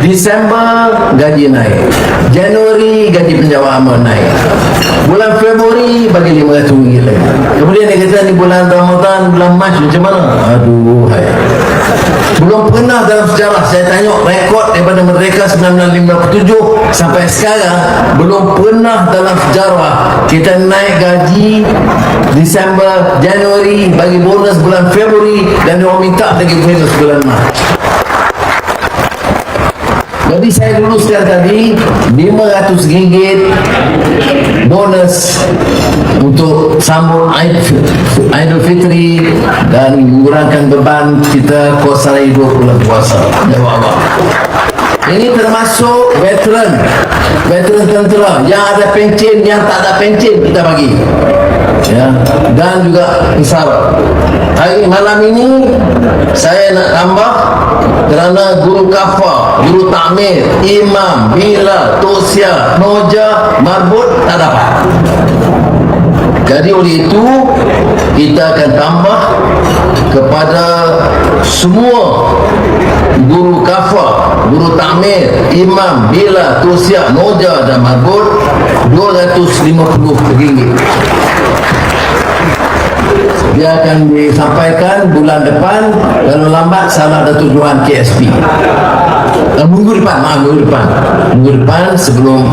Disember gaji naik Januari gaji penjawaan naik Bulan Februari bagi RM500 lagi Kemudian dia kata ni bulan Ramadan Bulan Mac macam mana Aduh hai. Belum pernah dalam sejarah saya tengok rekod daripada Merdeka 1957 sampai sekarang belum pernah dalam sejarah kita naik gaji Disember, Januari bagi bonus bulan Februari dan orang minta lagi bonus bulan Mac. Jadi saya luluskan tadi RM500 bonus untuk sambut Aid Aidil Fitri dan mengurangkan beban kita sara hidup bulan puasa. Allah. Ini termasuk veteran Veteran tentera Yang ada pencen Yang tak ada pencen Kita bagi ya. Dan juga Isara Hari malam ini Saya nak tambah Kerana guru kafa Guru takmir Imam Bila Tosia Noja Marbut Tak dapat jadi oleh itu kita akan tambah kepada semua guru kafa, guru takmir, imam, bila, tusia, noja dan marbut RM250 dia akan disampaikan bulan depan kalau lambat salah ada tujuan KSP minggu depan maaf minggu depan. Minggu depan sebelum